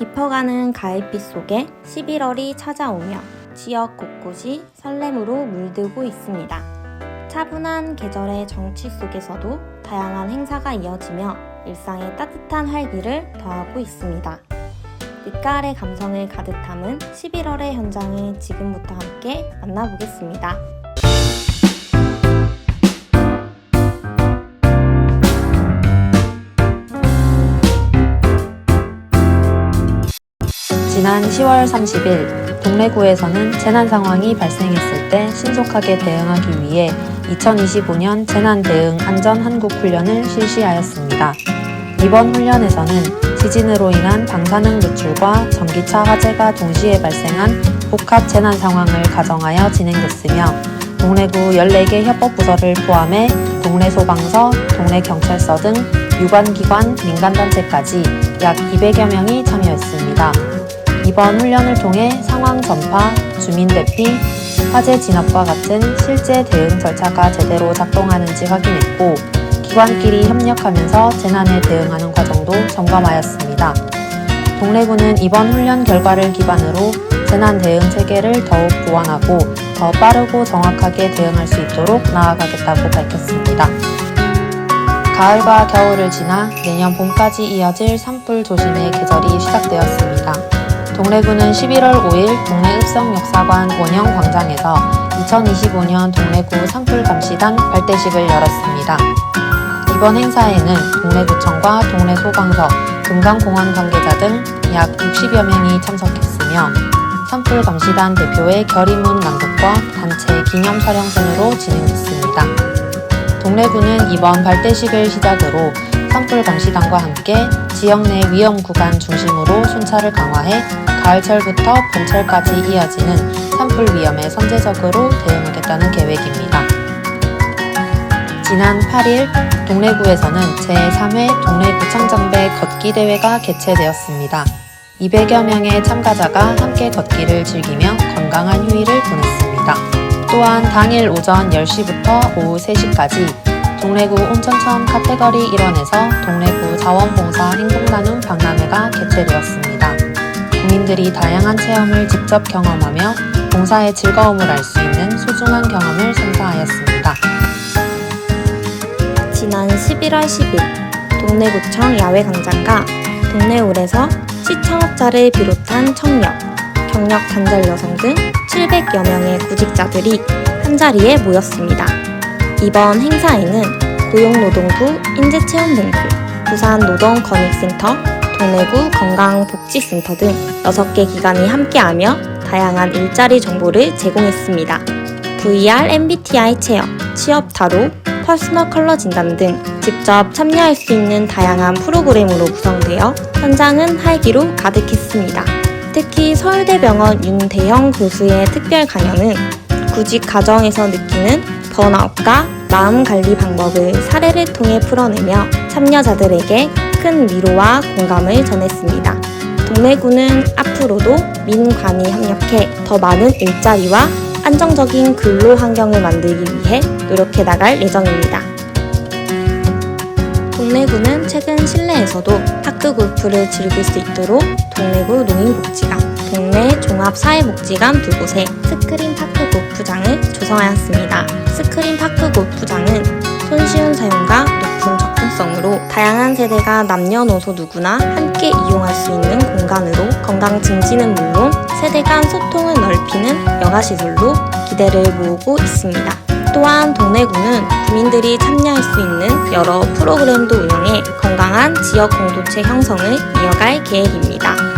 깊어가는 가을빛 속에 11월이 찾아오며 지역 곳곳이 설렘으로 물들고 있습니다. 차분한 계절의 정취 속에서도 다양한 행사가 이어지며 일상에 따뜻한 활기를 더하고 있습니다. 늦가을의 감성을 가득 담은 11월의 현장을 지금부터 함께 만나보겠습니다. 지난 10월 30일 동래구에서는 재난 상황이 발생했을 때 신속하게 대응하기 위해 2025년 재난 대응 안전 한국 훈련을 실시하였습니다. 이번 훈련에서는 지진으로 인한 방사능 누출과 전기차 화재가 동시에 발생한 복합 재난 상황을 가정하여 진행됐으며 동래구 14개 협법부서를 포함해 동래소방서, 동래경찰서 등 유관기관, 민간단체까지 약 200여 명이 참여했습니다. 이번 훈련을 통해 상황 전파, 주민 대피, 화재 진압과 같은 실제 대응 절차가 제대로 작동하는지 확인했고, 기관끼리 협력하면서 재난에 대응하는 과정도 점검하였습니다. 동래구는 이번 훈련 결과를 기반으로 재난 대응 체계를 더욱 보완하고 더 빠르고 정확하게 대응할 수 있도록 나아가겠다고 밝혔습니다. 가을과 겨울을 지나 내년 봄까지 이어질 산불 조심의 계절이 시작되었습니다. 동래구는 11월 5일 동래 읍성역사관 원형 광장에서 2025년 동래구 산불 감시단 발대식을 열었습니다. 이번 행사에는 동래구청과 동래소방서, 금강공원 관계자 등 약 60여 명이 참석했으며 산불 감시단 대표의 결의문 낭독과 단체 기념 촬영 등으로 진행됐습니다. 동래구는 이번 발대식을 시작으로 산불 감시단과 함께 지역 내 위험 구간 중심으로 순찰을 강화해 가을철부터 봄철까지 이어지는 산불 위험에 선제적으로 대응하겠다는 계획입니다. 지난 8일 동래구에서는 제3회 동래구청장배 걷기 대회가 개최되었습니다. 200여 명의 참가자가 함께 걷기를 즐기며 건강한 휴일을 보냈습니다. 또한 당일 오전 10시부터 오후 3시까지 동래구 온천천 카테고리 1원에서 동래구 자원봉사 행동나눔 박람회가 개최되었습니다. 국민들이 다양한 체험을 직접 경험하며 봉사의 즐거움을 알 수 있는 소중한 경험을 선사하였습니다. 지난 11월 10일 동래구청 야외 광장과 동래울에서 시청업자를 비롯한 청년, 경력 단절 여성 등 700여 명의 구직자들이 한자리에 모였습니다. 이번 행사에는 고용노동부 인재체험본부, 부산노동권익센터, 동래구 건강복지센터 등 6개 기관이 함께하며 다양한 일자리 정보를 제공했습니다. VR MBTI 체험, 취업 타로, 퍼스널 컬러 진단 등 직접 참여할 수 있는 다양한 프로그램으로 구성되어 현장은 활기로 가득했습니다. 특히 서울대병원 윤대형 교수의 특별 강연은 구직 과정에서 느끼는 번아웃과 마음 관리 방법을 사례를 통해 풀어내며 참여자들에게 큰 위로와 공감을 전했습니다. 동래구는 앞으로도 민관이 협력해 더 많은 일자리와 안정적인 근로 환경을 만들기 위해 노력해 나갈 예정입니다. 동래구는 최근 실내에서도 파크 골프를 즐길 수 있도록 동래구 농인복지관, 동래 종합사회복지관 두 곳에 스크린 파크 골프장을 조성하였습니다. 스크린 파크 골프장은 손쉬운 사용과 높은 접근성으로 다양한 세대가 남녀노소 누구나 함께 이용할 수 있는 공간으로 건강 증진은 물론 세대 간 소통을 넓히는 여가시설로 기대를 모으고 있습니다. 또한 동래구는 구민들이 참여할 수 있는 여러 프로그램도 운영해 건강한 지역 공동체 형성을 이어갈 계획입니다.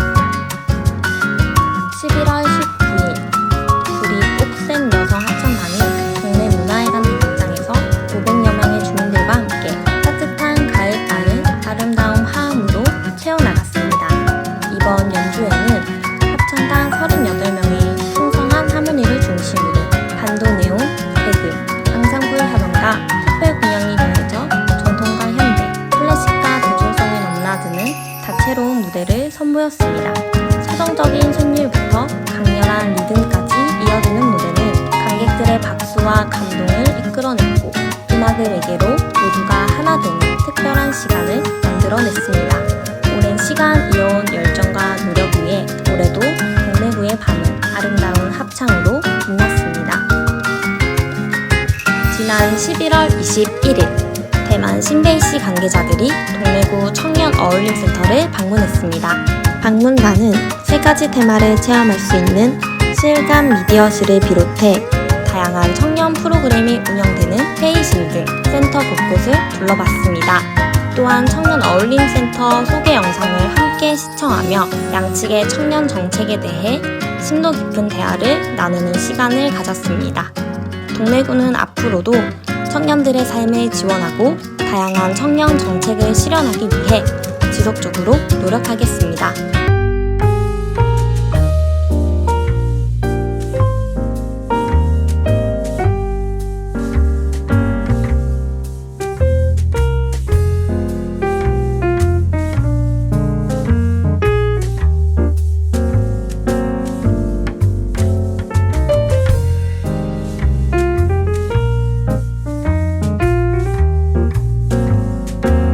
21일 대만 신베이시 관계자들이 동래구 청년 어울림센터를 방문했습니다. 방문단은 세 가지 테마를 체험할 수 있는 실감 미디어실을 비롯해 다양한 청년 프로그램이 운영되는 회의실 등 센터 곳곳을 둘러봤습니다. 또한 청년 어울림센터 소개 영상을 함께 시청하며 양측의 청년 정책에 대해 심도 깊은 대화를 나누는 시간을 가졌습니다. 동래구는 앞으로도 청년들의 삶을 지원하고 다양한 청년 정책을 실현하기 위해 지속적으로 노력하겠습니다.